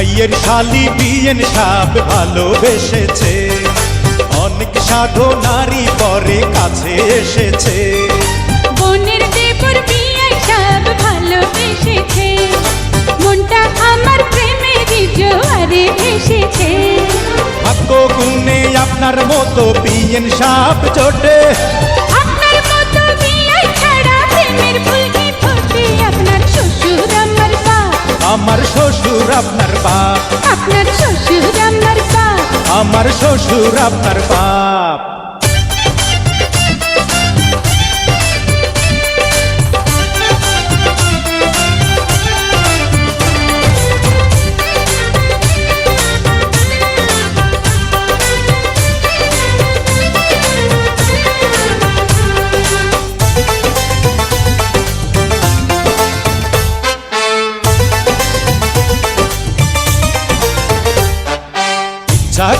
ভাইয়ের শালি বিয়েন সাপ ভালোবেসেছে। অনেক সাধু নারী পরে কাছে এসেছে। বোনের দেবর বিয়ে সব ভালোবেসেছে। মনটা আমার প্রেমেরই জোয়ারে এসেছে ভাগ্য গুণে আপনার মতো বিয়েন সাপ জোটে। আমার শ্বশুর আপনার বাপ আপনার শ্বশুর আমার বাপ আমার শ্বশুর আপনার বাপ।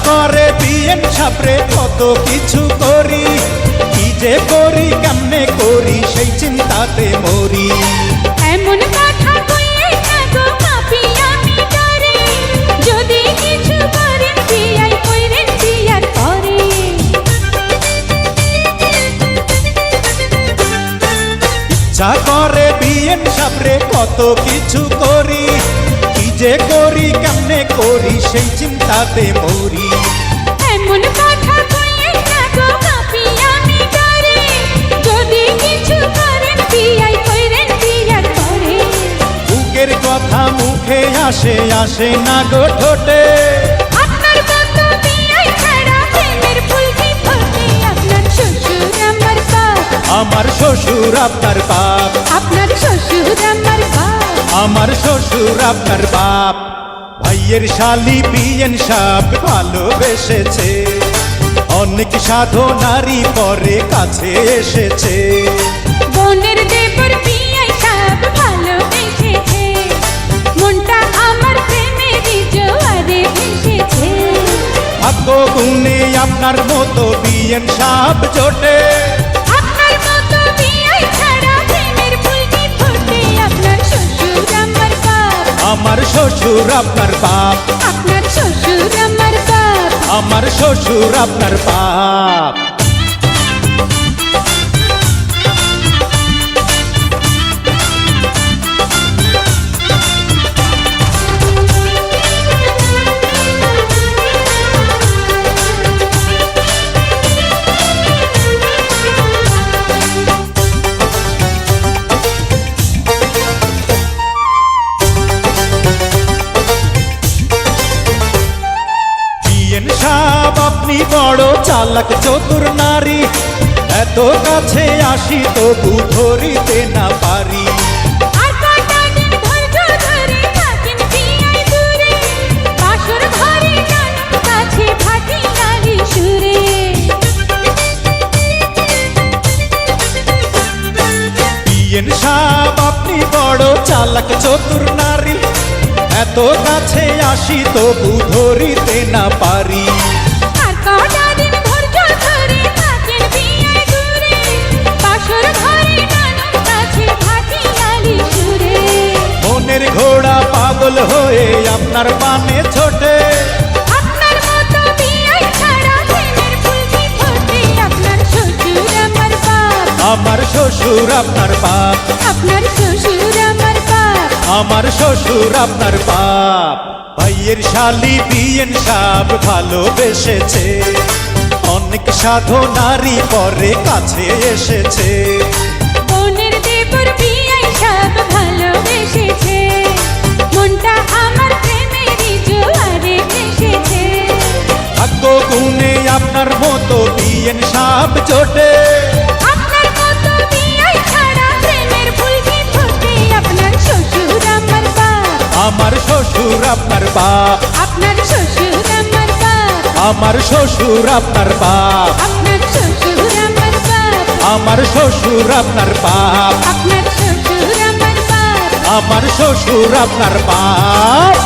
করে বিয়েন সাপরে কত কিছু করি। কি যে করি কেমনে করি সেই চিন্তাতে মরি। এমন কথা কইয়ে না গো পাপি আমি ডরে। যদি কিছু করেন বিয়াই কইরেন বিয়ার পরে। ইচ্ছা করে বিয়েন সাপরে কত কিছু করি। যে করি কেমনে করি সেই চিন্তাতে মরি। এমন কথা কইয়ে না গো আমি ডরে যদি কিছু করেন বিয়াই কইরেন বিয়ার পরে। বুকের কথা মুখে আসে আসে না গো ঠোঁটে। আমার আমার শ্বশুর আপনার বাপ। আপনার শ্বশুর আমার বাপ। আমার শ্বশুর আপনার বাপ ভাইয়ের শালি বিয়েন সাপ ভালোবেসেছে। অনেক সাধু নারী পরে কাছে এসেছে। বোনের দেবর বিয়ে সব ভালোবেসেছে মনটা আমার প্রেমেরই জোয়ারে এসেছে ভাগ্য গুণে আপনার মতো বিয়েন সাপ জোটে। শ্বশুর আপনার বাপ। আপনার শ্বশুর আমার বাপ। আমার শ্বশুর আপনার বাপ। আপনি বড় চালাক চতুর নারী। এত কাছে আসি তবু ধরিতে না পারি। সাপ আপনি বড় চালাক চতুর নারী। এত কাছে আসি তবু ধরিতে না পারি। পাগল হয়ে আপনার পানে ছোটে। আমার শ্বশুর আপনার বাপ। আপনার শ্বশুর আমার বাপ। আমার শ্বশুর আপনার বাপ। ভাইয়ের শালি বিয়েন সাপ ভালোবেসেছে। অনেক সাধু নারী পরে কাছে এসেছে। ফোটে আপনার শ্বশুর আমার বাপ আমার শ্বশুর আপনার বাপ আপনার শ্বশুর আমার বাপ আমার শ্বশুর আপনার বাপ আপনার শ্বশুর আমার বাপ আমার শ্বশুর আপনার বাপ আপনার শ্বশুর আমার বাপ আমার শ্বশুর আপনার বাপ